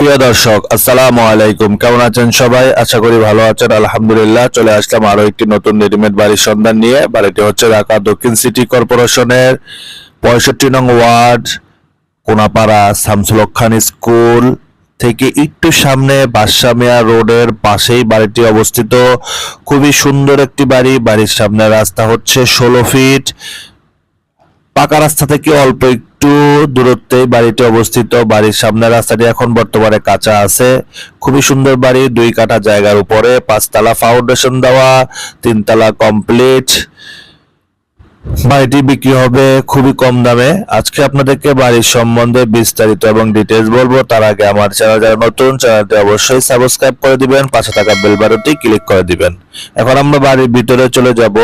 প্রিয় দর্শক, আসসালামু আলাইকুম। কেমন আছেন সবাই? আশা করি ভালো আছেন। আলহামদুলিল্লাহ, চলে আসলাম আরও একটি নতুন রেডিমেড বাড়ির সন্ধান নিয়ে। বাড়িটি হচ্ছে ঢাকা দক্ষিণ সিটি কর্পোরেশনের পঁয়ষট্টি নং ওয়ার্ড, কোনাপাড়া শামসুল খান স্কুল থেকে একটু সামনে বাদশা মিয়া রোডের পাশেই বাড়িটি অবস্থিত। খুবই সুন্দর একটি বাড়ি। বাড়ির সামনে রাস্তা হচ্ছে ষোলো ফিট। পাকা রাস্তা থেকে অল্প একটু দূরত্বে বাড়িটি অবস্থিত। বাড়ির সামনের রাস্তাটি এখন বর্তমানে কাঁচা আছে। খুবই সুন্দর বাড়ি, দুই কাটা জায়গার উপরে পাঁচতলা ফাউন্ডেশন দেওয়া, তিনতলা কমপ্লিট বাড়িটি বিক্রি হবে খুবই কম দামে। আজকে আপনাদেরকে বাড়ির সম্বন্ধে বিস্তারিত এবং ডিটেলস বলব। তার আগে আমার চ্যানেল যারা নতুন, চ্যানেলটি অবশ্যই সাবস্ক্রাইব করে দিবেন, পাশে থাকা বেল বাটনটি ক্লিক করে দিবেন। এখন আমরা বাড়ির ভিতরে চলে যাব।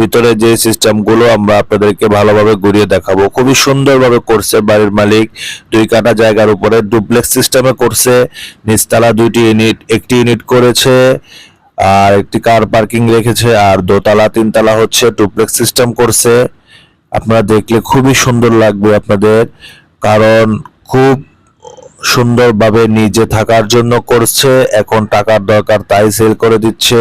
ভিতরে যে সিস্টেমগুলো আমরা আপনাদেরকে ভালোভাবে ঘুরিয়ে দেখাবো। খুবই সুন্দরভাবে করছে বাড়ির মালিক। দুই কাটা জায়গার উপরে ডুপ্লেক্স সিস্টেমে করছে। নিচতলা দুইটি ইউনিট একটি ইউনিট করেছে। আর একটি কার পার্কিং রেখেছে, আর দোতলা, তিনতলা হচ্ছে ডুপ্লেক্স সিস্টেম করছে। আপনারা দেখলে খুবই সুন্দর লাগবে আপনাদের, কারণ খুব সুন্দরভাবে নিজে থাকার জন্য করছে, এখন টাকার দরকার তাই সেল করে দিচ্ছে।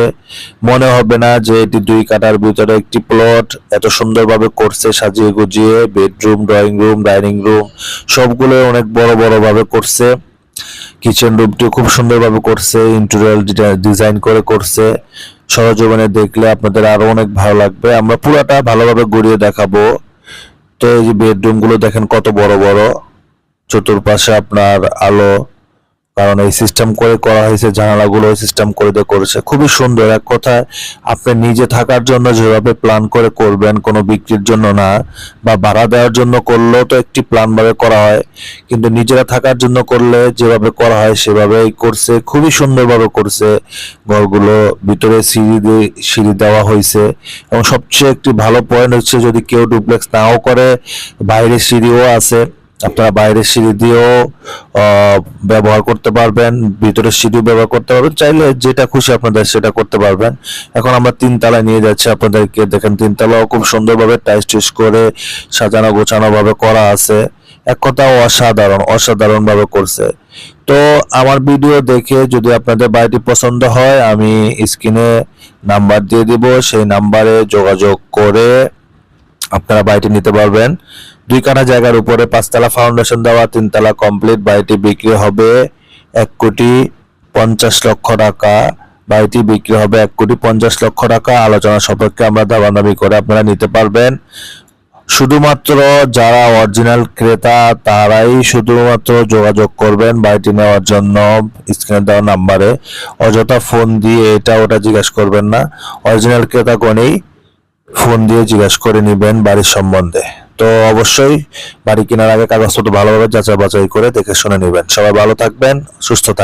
মনে হবে না যে এটি দুই কাটার ভিতরে একটি প্লট এত সুন্দরভাবে করছে সাজিয়ে গুজিয়ে bedroom drawing room dining room সবগুলো অনেক বড় বড় ভাবে করছে। কিচেন রুমটি খুব সুন্দরভাবে করছে ইন্টেরিয়াল ডিজাইন করে করছে। সরজীবনে দেখলে আপনাদের আরও অনেক ভালো লাগবে। আমরা পুরাটা ভালোভাবে গড়িয়ে দেখাবো। তো এই যে বেডরুমগুলো দেখেন কত বড় বড়। চতুর্পাশে আপনার আলো কারণ এই সিস্টেম করে করা হয়েছে, জানালাগুলো সিস্টেম করে দিয়ে করেছে। খুবই সুন্দর এক কথায়, আপনি নিজে থাকার জন্য যেভাবে প্ল্যান করে করবেন, কোনো বিক্রির জন্য না, বা ভাড়া দেওয়ার জন্য করলেও তো একটি প্ল্যান ভাবে করা হয়। কিন্তু নিজেরা থাকার জন্য করলে যেভাবে করা হয়, সেভাবেই করছে, খুবই সুন্দরভাবে করছে। ঘরগুলো ভিতরে সিঁড়ি দিয়ে, সিঁড়ি দেওয়া হয়েছে। এবং সবচেয়ে একটি ভালো পয়েন্ট হচ্ছে যদি কেউ ডুপ্লেক্স নাও করে, বাইরে সিঁড়িও আছে। আপনারা বাইরের সিঁড়ি দিয়েও ব্যবহার করতে পারবেন, ভিতরের সিঁড়িও ব্যবহার করতে পারবেন, চাইলে যেটা খুশি আপনাদের সেটা করতে পারবেন। এখন আমরা তিন তলায় নিয়ে যাচ্ছি আপনাদেরকে, দেখেন তিন তলাও খুব সুন্দরভাবে টাইস টুইস করে সাজানো গোছানো ভাবে করা আছে। এক কথা অসাধারণ অসাধারণ ভাবে করছে। তো আমার ভিডিও দেখে যদি আপনাদের বাড়িটি পছন্দ হয়, আমি স্ক্রিনে নাম্বার দিয়ে দিব, সেই নাম্বারে যোগাযোগ করে আপনারা বাড়িটি নিতে পারবেন। দুই কাঠা জায়গার উপরে পাঁচতলা ফাউন্ডেশন দেওয়া, তিনতলা কমপ্লিট বাড়িটি বিক্রি হবে এক কোটি পঞ্চাশ লক্ষ টাকা। বাড়িটি বিক্রি হবে এক কোটি পঞ্চাশ লক্ষ টাকা। আলোচনা সাপেক্ষে আমরা দামাদামি করে আপনারা নিতে পারবেন। শুধুমাত্র যারা অরিজিনাল ক্রেতা, তারাই শুধুমাত্র যোগাযোগ করবেন বাড়িটি নেওয়ার জন্য। স্ক্রিনে দেওয়া নাম্বারে। অযথা ফোন দিয়ে এটা ওটা জিজ্ঞাসা করবেন না। অরিজিনাল ক্রেতাগণেই ফোন দিয়ে জিজ্ঞেস করে নেবেন বাড়ির সম্বন্ধে। তো অবশ্যই বাড়ি কেনার আগে কাগজপত্র ভালোভাবে যাচাই বাছাই করে দেখে শুনে নেবেন। সবাই ভালো থাকবেন, সুস্থ থাকবেন।